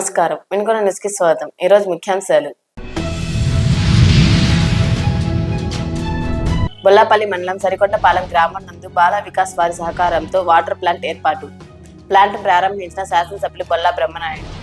నమస్కారం. వినుకొండ న్యూస్కి స్వాగతం. ఈరోజు ముఖ్యాంశాలు. బొల్లాపల్లి మండలం సరికొండపాలెం గ్రామం నందు బాల వికాస్ వారి సహకారంతో వాటర్ ప్లాంట్ ఏర్పాటు. ప్లాంట్ ప్రారంభించిన శాసనసభ్యులు Bolla Brahmanaidu.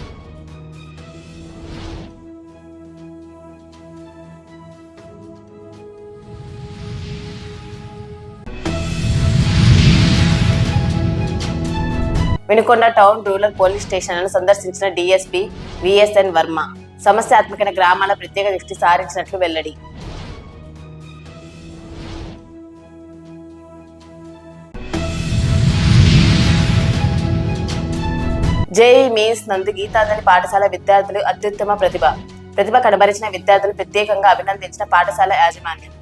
Vinukonda town rural police స్టేషన్లను సందర్శించిన డీఎస్పీ విఎస్ఎన్ వర్మ సమస్యాత్మకమైన గ్రామాల ప్రత్యేక దృష్టి సారించినట్లు వెల్లడి. జేఈ మీన్స్ నందు గీతాంజలి పాఠశాల విద్యార్థులు అత్యుత్తమ ప్రతిభ. ప్రతిభ కనబరిచిన విద్యార్థులు ప్రత్యేకంగా అభినందించిన పాఠశాల యాజమాన్యం.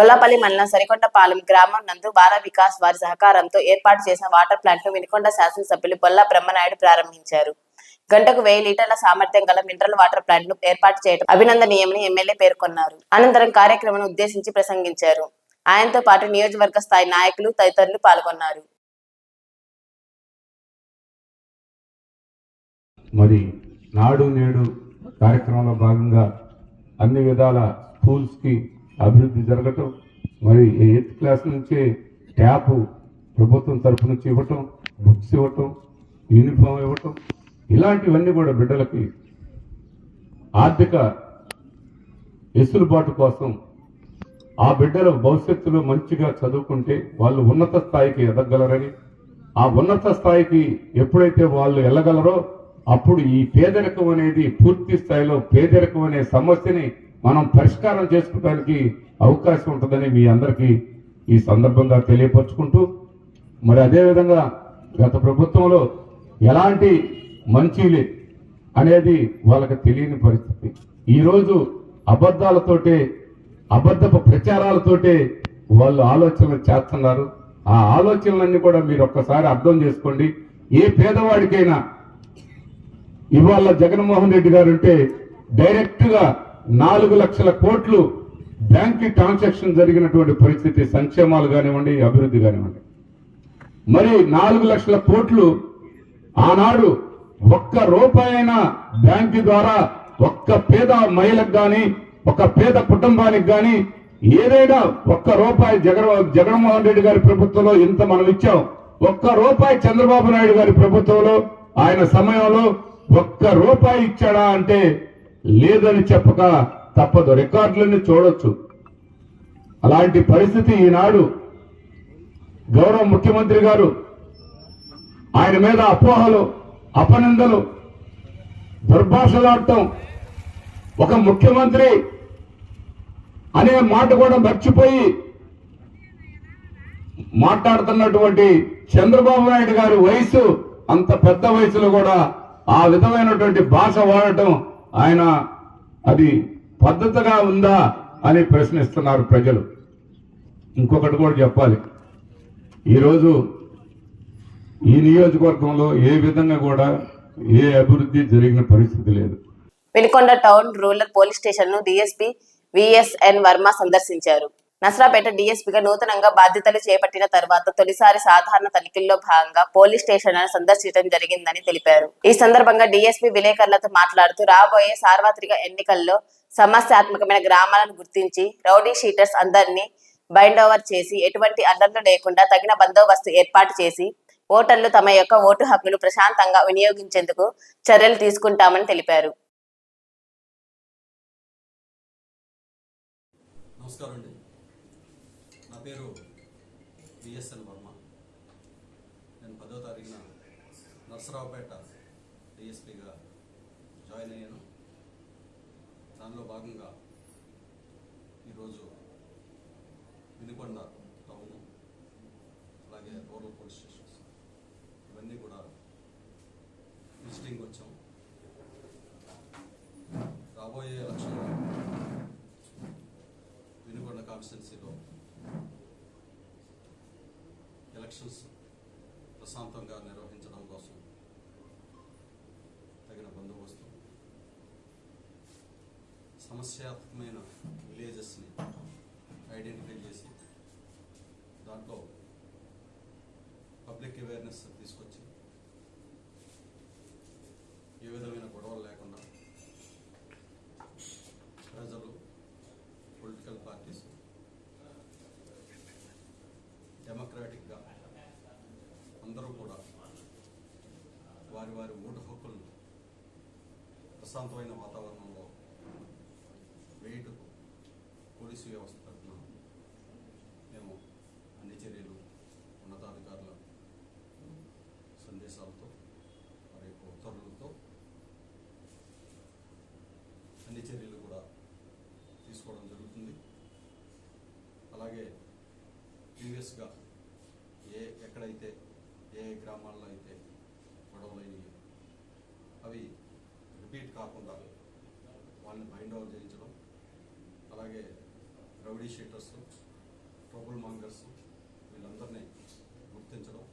బొల్లాపల్లి మండలం సరికొండపాలెం గ్రామం నందు బాల వికాస్ వారి సహకారంతో ఏర్పాటు చేసిన వాటర్ ప్లాంట్ను వినుకొండ శాసనసభ్యులు బొల్లా బ్రహ్మనాయుడు ప్రారంభించారు. గంటకు వెయ్యి లీటర్ల సామర్థ్యం గల మినరల్ వాటర్ ప్లాంట్ను ఏర్పాటు చేయడం అభినందనీయమని ఎమ్మెల్యే పేర్కొన్నారు. అనంతరం కార్యక్రమం ఉద్దేశించి ప్రసంగించారు. ఆయనతో పాటు నియోజకవర్గ స్థాయి నాయకులు తదితరులు పాల్గొన్నారు. మరి నాడు నేడు కార్యక్రమంలో భాగంగా అన్ని విధాల స్కూల్స్కి అభివృద్ధి జరగటం మరి ఎయిత్ క్లాస్ నుంచే ట్యాప్ ప్రభుత్వం తరపు నుంచి ఇవ్వటం బుక్స్ ఇవ్వటం యూనిఫామ్ ఇవ్వటం ఇలాంటివన్నీ కూడా బిడ్డలకి ఆర్థిక వెసులుబాటు కోసం ఆ బిడ్డల భవిష్యత్తులో మంచిగా చదువుకుంటే వాళ్ళు ఉన్నత స్థాయికి ఎదగలరని ఆ ఉన్నత స్థాయికి ఎప్పుడైతే వాళ్ళు వెళ్ళగలరో అప్పుడు ఈ పేదరికం అనేది పూర్తి స్థాయిలో పేదరికం అనే సమస్యని మనం పరిష్కారం చేసుకోవడానికి అవకాశం ఉంటుందని మీ అందరికీ ఈ సందర్భంగా తెలియపరుచుకుంటూ మరి అదేవిధంగా గత ప్రభుత్వంలో ఎలాంటి మంచిలే అనేది వాళ్ళకి తెలియని పరిస్థితి. ఈరోజు అబద్ధాలతోటే అబద్ధపు ప్రచారాలతోటే వాళ్ళు ఆలోచనలు చేస్తున్నారు. ఆ ఆలోచనలన్నీ కూడా మీరు ఒక్కసారి అర్థం చేసుకోండి. ఏ పేదవాడికైనా ఇవాళ జగన్మోహన్ రెడ్డి గారు ఉంటే డైరెక్ట్గా నాలుగు లక్షల కోట్లు బ్యాంక్ ట్రాన్సాక్షన్ జరిగినటువంటి పరిస్థితి సంక్షేమాలు కానివ్వండి అభివృద్ధి కానివ్వండి. మరి నాలుగు లక్షల కోట్లు ఆనాడు ఒక్క రూపాయి అయినా బ్యాంకు ద్వారా ఒక్క పేద మహిళకు కానీ ఒక పేద కుటుంబానికి కానీ ఏదైనా ఒక్క రూపాయి జగన్ జగన్మోహన్ రెడ్డి గారి ప్రభుత్వంలో ఇంత మనం ఇచ్చాం. ఒక్క రూపాయి చంద్రబాబు నాయుడు గారి ప్రభుత్వంలో ఆయన సమయంలో ఒక్క రూపాయి ఇచ్చాడా అంటే లేదని చెప్పక తప్పదు. రికార్డులన్నీ చూడొచ్చు. అలాంటి పరిస్థితి ఈనాడు గౌరవ ముఖ్యమంత్రి గారు ఆయన మీద అపోహలు అపనిందలు దుర్భాషలాడటం ఒక ముఖ్యమంత్రి అనే మాట కూడా మర్చిపోయి మాట్లాడుతున్నటువంటి చంద్రబాబు నాయుడు గారి వయసు అంత పెద్ద వయసులో కూడా ఆ విధమైనటువంటి భాష వాడటం ఆయన అది పద్ధతిగా ఉందా అని ప్రశ్నిస్తున్నారు ప్రజలు. ఇంకొకటి కూడా చెప్పాలి. ఈరోజు ఈ నియోజకవర్గంలో ఏ విధంగా కూడా ఏ అభివృద్ధి జరిగిన పరిస్థితి లేదు. వెలికొండ టౌన్ రూరల్ పోలీస్ స్టేషన్ను డిఎస్పీ విఎస్ఎన్ వర్మ సందర్శించారు. నసరాపేట డీఎస్పీగా నూతనంగా బాధ్యతలు చేపట్టిన తర్వాత తొలిసారి సాధారణ తనిఖీల్లో భాగంగా పోలీస్ స్టేషన్లను సందర్శించడం జరిగిందని తెలిపారు. ఈ సందర్భంగా డీఎస్పీ విలేకరులతో మాట్లాడుతూ రాబోయే సార్వత్రిక ఎన్నికల్లో సమస్యాత్మకమైన గ్రామాలను గుర్తించి రౌడీ షీటర్స్ అందరినీ బైండ్ ఓవర్ చేసి ఎటువంటి అడ్డంలు లేకుండా తగిన బందోబస్తు ఏర్పాటు చేసి ఓటర్లు తమ యొక్క ఓటు హక్కును ప్రశాంతంగా వినియోగించేందుకు చర్యలు తీసుకుంటామని తెలిపారు. నమస్కారం అండి నా పేరు విఎస్ఎన్ వర్మ. నేను పదో తారీఖున నర్సరావుపేట డిఎస్పీగా జాయిన్ అయ్యాను. దానిలో భాగంగా ఈరోజు వినుకొండ టౌన్ అలాగే రూరల్ పోలీస్ స్టేషన్స్. ఇవన్నీ కూడా విజిటింగ్ వచ్చాము. సెషన్స్ ప్రశాంతంగా నిర్వహించడం కోసం తగిన బందోబస్తు. సమస్యాత్మకమైన విలేజెస్ని ఐడెంటిఫై చేసి దాంట్లో పబ్లిక్ అవేర్నెస్ తీసుకొచ్చి ఏ విధమైన వారి వారి ఓటు హక్కులను ప్రశాంతమైన వాతావరణంలో వేయుటకు పోలీసు వ్యవస్థ తరఫున మేము అన్ని చర్యలు ఉన్నతాధికారుల సందేశాలతో వారి యొక్క ఉత్తర్వులతో అన్ని చర్యలు కూడా తీసుకోవడం జరుగుతుంది. అలాగే ప్రీవియస్గా ఏ ఎక్కడైతే ఏ గ్రామాల్లో అయితే వాళ్ళని బైండ్ ఓవర్ చేయించడం అలాగే రౌడీ షీటర్స్ ట్రబుల్ మాంగర్స్ వీళ్ళందరినీ గుర్తించడం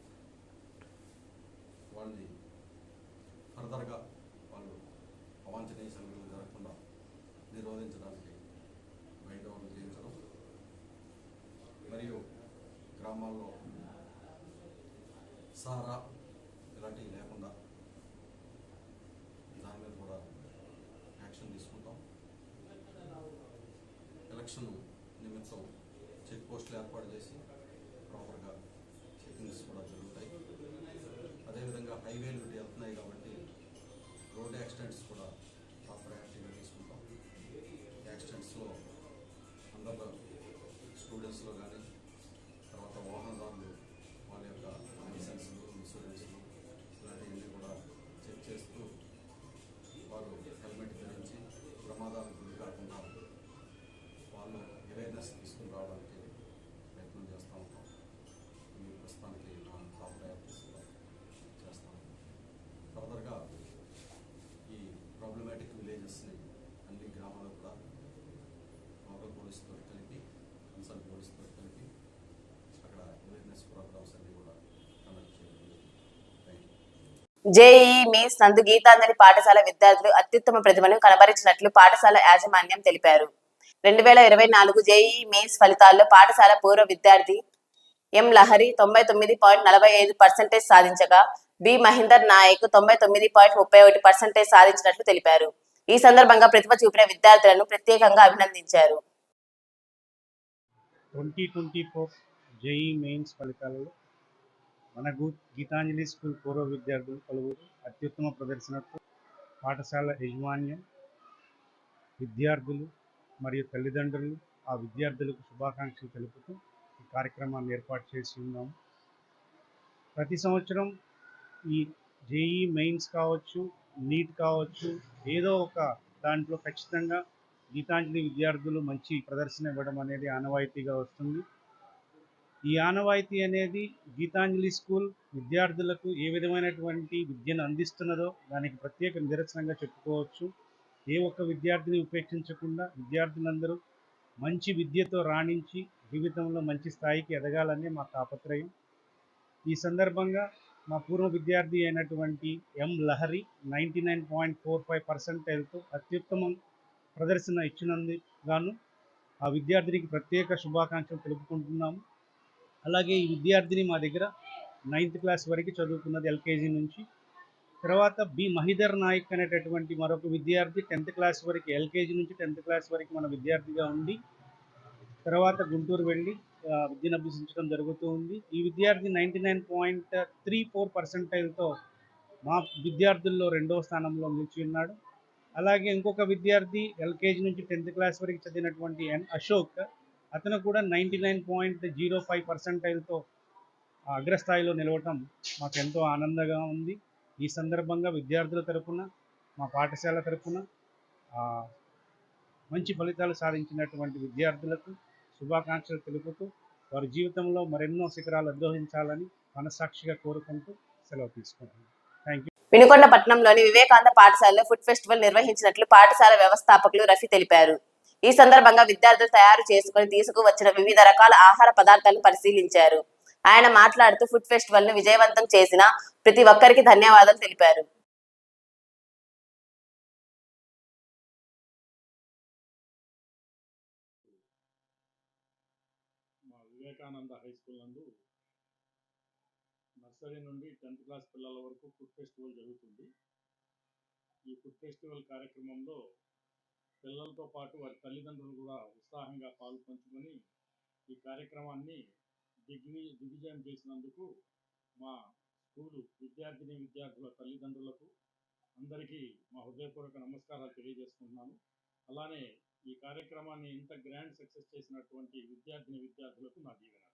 వాళ్ళని ఫర్దర్గా వాళ్ళు అవాంఛనీయ సంఘటనలు జరగకుండా నిరోధించడానికి బైండ్ ఓవర్ చేయించడం. మరియు గ్రామాల్లో సారా ఇలాంటివి లేకుండా దాని మీద కూడా యాక్షన్ తీసుకుంటాం ఎలక్షన్ నిమిత్తం చెక్ పోస్టులు ఏర్పాటు చేసి ప్రాపర్గా చెకింగ్స్ కూడా జరుగుతాయి. అదేవిధంగా హైవేలు ఇటు వెళ్తున్నాయి కాబట్టి రోడ్ యాక్సిడెంట్స్ కూడా ప్రాపర్ యాక్టివ్గా తీసుకుంటాం. యాక్సిడెంట్స్లో అందరూ స్టూడెంట్స్లో కానీ జేఈ మీన్స్ నందు గీతాంజలి పాఠశాల విద్యార్థులు అత్యుత్తమ ప్రతిభను కనబరిచినట్లు పాఠశాల యాజమాన్యం తెలిపారు. రెండు వేల ఇరవై నాలుగు జేఈ మెయిన్స్ ఫలితాల్లో పాఠశాల పూర్వ విద్యార్థి ఎం లహరి తొంభై తొమ్మిది పాయింట్ నలభై ఐదు పర్సెంటేజ్ సాధించగా బి మహేందర్ నాయక్ తొంభై తొమ్మిది పాయింట్ ముప్పై ఒకటి పర్సెంటేజ్ సాధించినట్లు తెలిపారు. ఈ సందర్భంగా ప్రతిభ చూపిన విద్యార్థులను ప్రత్యేకంగా అభినందించారు. Twenty twenty four JE mains ఫలితాలలో మన గీతాంజలి స్కూల్ పూర్వ విద్యార్థులు పలువురు అత్యుత్తమ ప్రదర్శనతో పాఠశాల యజమాన్యం విద్యార్థులు మరియు తల్లిదండ్రులు ఆ విద్యార్థులకు శుభాకాంక్షలు తెలుపుతూ ఈ కార్యక్రమాన్ని ఏర్పాటు చేసి ఉన్నాము. ప్రతి సంవత్సరం ఈ జేఈ మెయిన్స్ కావచ్చు నీట్ కావచ్చు ఏదో ఒక దాంట్లో ఖచ్చితంగా గీతాంజలి విద్యార్థులు మంచి ప్రదర్శన ఇవ్వడం అనేది ఆనవాయితీగా వస్తుంది. ఈ ఆనవాయితీ అనేది గీతాంజలి స్కూల్ విద్యార్థులకు ఏ విధమైనటువంటి విద్యను అందిస్తున్నదో దానికి ప్రత్యేక నిదర్శనంగా చెప్పుకోవచ్చు. ఏ ఒక్క విద్యార్థిని ఉపేక్షించకుండా విద్యార్థులందరూ మంచి విద్యతో రాణించి జీవితంలో మంచి స్థాయికి ఎదగాలనే మా తాపత్రయం. ఈ సందర్భంగా మా పూర్వ విద్యార్థి అయినటువంటి M Lahari ninety nine point four five పర్సెంటైల్తో అత్యుత్తమం ప్రదర్శన ఇచ్చినందుకు గాను ఆ విద్యార్థినికి ప్రత్యేక శుభాకాంక్షలు తెలుపుకుంటున్నాము. అలాగే ఈ విద్యార్థిని మా దగ్గర నైన్త్ క్లాస్ వరకు చదువుకున్నది ఎల్కేజీ నుంచి. తర్వాత బి మహిధర్ నాయక్ అనేటటువంటి మరొక విద్యార్థి టెన్త్ క్లాస్ వరకు ఎల్కేజీ నుంచి టెన్త్ క్లాస్ వరకు మన విద్యార్థిగా ఉండి తర్వాత గుంటూరు వెళ్ళి విద్యను అభ్యసించడం జరుగుతూ ఉంది. ఈ విద్యార్థి ninety nine point three four పర్సెంటైల్తో మా విద్యార్థుల్లో రెండవ స్థానంలో నిలిచి ఉన్నాడు. అలాగే ఇంకొక విద్యార్థి ఎల్కేజీ నుంచి టెన్త్ క్లాస్ వరకు చదివినటువంటి ఎన్ అశోక్ అతను కూడా ninety nine point zero five పర్సెంటైల్తో అగ్రస్థాయిలో నిలవటం మాకు ఎంతో ఆనందంగా ఉంది. ఈ సందర్భంగా విద్యార్థుల తరపున మా పాఠశాల తరపున మంచి ఫలితాలు సాధించినటువంటి విద్యార్థులకు శుభాకాంక్షలు తెలుపుతూ వారి జీవితంలో మరెన్నో శిఖరాలు అధిరోహించాలని మనసాక్షిగా కోరుకుంటూ సెలవు తీసుకుంటున్నాను. థ్యాంక్ యూ వినుకొండ పట్టణంలోని వివేకానంద పాఠశాలలో ఫుడ్ ఫెస్టివల్ నిర్వహించినట్లు పాఠశాల వ్యవస్థాపకులు రఫీ తెలిపారు. ఈ సందర్భంగా విద్యార్థులు తయారు చేసుకుని తీసుకువచ్చిన వివిధ రకాల ఆహార పదార్థాలను పరిశీలించారు. ఆయన మాట్లాడుతూ ఫుడ్ ఫెస్టివల్ను విజయవంతం చేసిన ప్రతి ఒక్కరికి ధన్యవాదాలు తెలిపారు. వివేకానంద హై స్కూల్ నందు నర్సరీ నుండి టెన్త్ క్లాస్ పిల్లల వరకు ఫుడ్ ఫెస్టివల్ జరుగుతుంది. ఈ ఫుడ్ ఫెస్టివల్ కార్యక్రమంలో పిల్లలతో పాటు వారి తల్లిదండ్రులు కూడా ఉత్సాహంగా పాలు పంచుకొని ఈ కార్యక్రమాన్ని దిగ్వి దిగ్విజయం చేసినందుకు మా స్కూలు విద్యార్థిని విద్యార్థుల తల్లిదండ్రులకు అందరికీ మా హృదయపూర్వక నమస్కారాలు తెలియజేసుకుంటున్నాను. అలానే ఈ కార్యక్రమాన్ని ఇంత గ్రాండ్ సక్సెస్ చేసినటువంటి విద్యార్థిని విద్యార్థులకు నా దీవెనాలు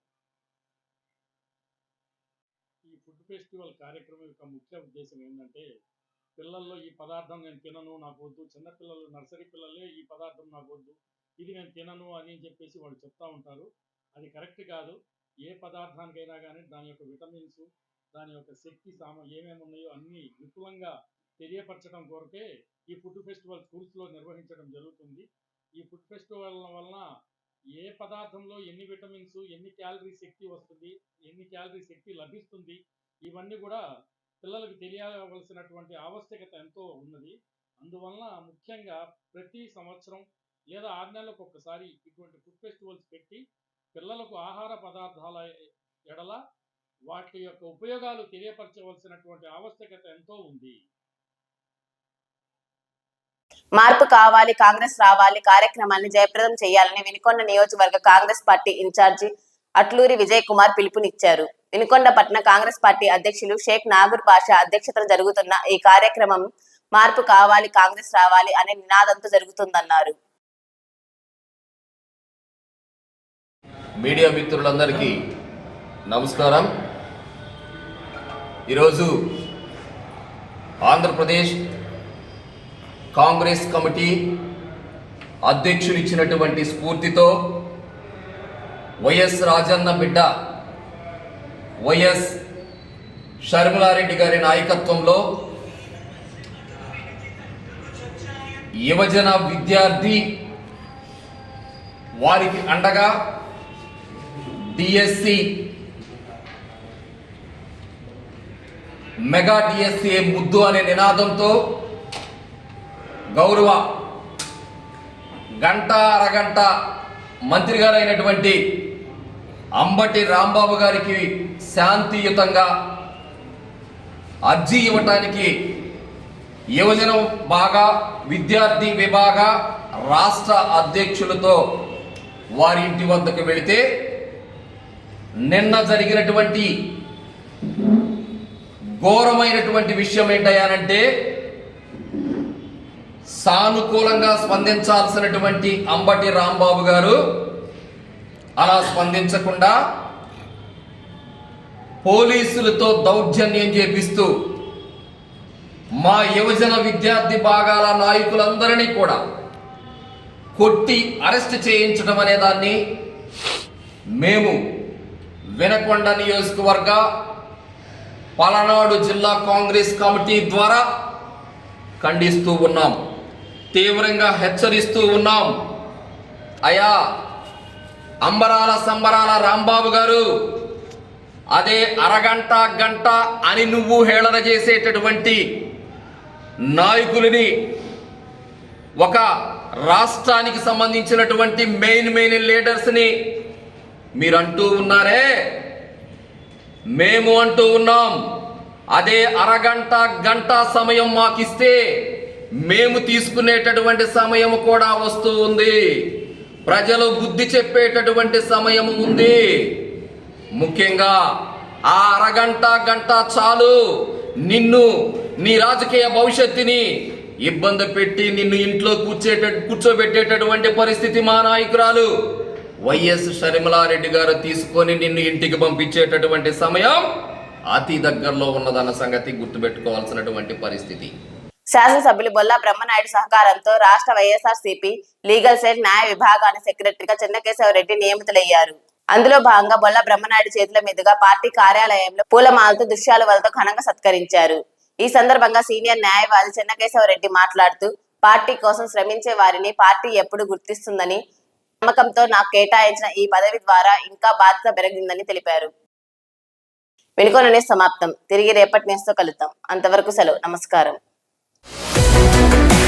ఈ ఫుడ్ ఫెస్టివల్ కార్యక్రమం యొక్క ముఖ్య ఉద్దేశం ఏంటంటే పిల్లల్లో ఈ పదార్థం నేను తినను నాకు వద్దు. చిన్నపిల్లలు నర్సరీ పిల్లలే ఈ పదార్థం నాకు వద్దు. ఇది నేను తినను అని చెప్పేసి వాళ్ళు చెప్తా ఉంటారు. అది కరెక్ట్ కాదు. ఏ పదార్థానికైనా కానీ దాని యొక్క విటమిన్స్ దాని యొక్క శక్తి సామ ఏమేమి ఉన్నాయో అన్నీ విపులంగా తెలియపరచడం కొరకే ఈ ఫుడ్ ఫెస్టివల్ స్కూల్స్లో నిర్వహించడం జరుగుతుంది. ఈ ఫుడ్ ఫెస్టివల్ వలన ఏ పదార్థంలో ఎన్ని విటమిన్స్ ఎన్ని క్యాలరీ శక్తి వస్తుంది ఎన్ని క్యాలరీ శక్తి లభిస్తుంది ఇవన్నీ కూడా పిల్లలకు తెలియవలసినటువంటి ఆవశ్యకత ఎంతో ఉన్నది. అందువలన ముఖ్యంగా ప్రతి సంవత్సరం లేదా ఆరు నెలలకు ఒక్కసారి ఇటువంటి ఫుడ్ ఫెస్టివల్స్ పెట్టి పిల్లలకు ఆహార పదార్థాల ఎడల వాటి యొక్క ఉపయోగాలు తెలియపరచవలసినటువంటి ఆవశ్యకత ఎంతో ఉంది. మార్పు కావాలి కాంగ్రెస్ రావాలి కార్యక్రమాన్ని జయప్రదం చేయాలని వినుకొండ నియోజకవర్గ Congress party in charge Atluri Vijay Kumar పిలుపునిచ్చారు. వినుకొండ పట్టణ కాంగ్రెస్ పార్టీ అధ్యక్షులు షేక్ నాగూర్ పాషా అధ్యక్షతన జరుగుతున్న ఈ కార్యక్రమం మార్పు కావాలి కాంగ్రెస్ రావాలి అనే నినాదంతో జరుగుతుందన్నారు. మీడియా మిత్రులందరికీ నమస్కారం. ఈరోజు ఆంధ్రప్రదేశ్ కాంగ్రెస్ కమిటీ అధ్యక్షులు ఇచ్చినటువంటి స్ఫూర్తితో వైఎస్ రాజన్న బిడ్డ వైఎస్ షర్మిలారెడ్డి గారి నాయకత్వంలో యువజన విద్యార్థి వారికి అండగా డిఎస్సి మెగా డిఎస్సి ముద్దు అనే నినాదంతో గౌరవ గంట అరగంట మంత్రి గారైనటువంటి అంబటి రాంబాబు గారికి శాంతియుతంగా అర్జీ ఇవ్వటానికి యువజన బాగా విద్యార్థి విభాగ రాష్ట్ర అధ్యక్షులతో వారి ఇంటి వద్దకు వెళితే నిన్న జరిగినటువంటి ఘోరమైనటువంటి విషయం ఏంటయ్యానంటే సానుకూలంగా స్పందించాల్సినటువంటి అంబటి రాంబాబు గారు అలా స్పందించకుండా పోలీసులతో దౌర్జన్యం చేపిస్తూ మా యువజన విద్యార్థి భాగాల నాయకులందరినీ కూడా కొట్టి అరెస్ట్ చేయించడం అనే దాన్ని మేము వినకొండ నియోజకవర్గ పలనాడు జిల్లా కాంగ్రెస్ కమిటీ ద్వారా ఖండిస్తూ ఉన్నాం. తీవ్రంగా హెచ్చరిస్తూ ఉన్నాం. అయా అంబరాల సంబరాల రాంబాబు గారు అదే అరగంట గంట అని నువ్వు హేళన చేసేటటువంటి నాయకులని ఒక రాష్ట్రానికి సంబంధించినటువంటి మెయిన్ మెయిన్ లీడర్స్ని మీరు అంటూ ఉన్నారే. మేము అంటూ ఉన్నాం. అదే అరగంట గంట సమయం మాకిస్తే మేము తీసుకునేటటువంటి సమయం కూడా వస్తూ ఉంది. ప్రజలు బుద్ధి చెప్పేటటువంటి సమయం ఉంది. ముఖ్యంగా ఆ అరగంట గంట చాలు నిన్ను నీ రాజకీయ భవిష్యత్తుని ఇబ్బంది పెట్టి నిన్ను ఇంట్లో కూర్చేట కూర్చోబెట్టేటటువంటి పరిస్థితి మా నాయకురాలు. వైఎస్ షర్మిలారెడ్డి గారు తీసుకొని నిన్ను ఇంటికి పంపించేటటువంటి సమయం అతి దగ్గరలో ఉన్నదన్న సంగతి గుర్తుపెట్టుకోవాల్సినటువంటి పరిస్థితి. శాసనసభ్యులు బొల్లా బ్రహ్మనాయుడు సహకారంతో రాష్ట్ర వైఎస్ఆర్ సిపి లీగల్ సెల్ న్యాయ విభాగాన్ని సెక్రటరీగా చెన్నకేశవరెడ్డి నియమితులయ్యారు. అందులో భాగంగా బొల్ల బ్రహ్మనాయుడు చేతుల మీదుగా పార్టీ కార్యాలయంలో పూలమాలతో దృశ్యాలువలతో ఘనంగా సత్కరించారు. ఈ సందర్భంగా సీనియర్ న్యాయవాది చెన్నకేశవరెడ్డి మాట్లాడుతూ పార్టీ కోసం శ్రమించే వారిని పార్టీ ఎప్పుడు గుర్తిస్తుందని నమ్మకంతో నాకు కేటాయించిన ఈ పదవి ద్వారా ఇంకా బాధ్యత పెరిగిందని తెలిపారు. వెనుకొననే సమాప్తం. తిరిగి రేపటి నేస్తో కలుద్దాం. అంతవరకు సెలవు. నమస్కారం. Thank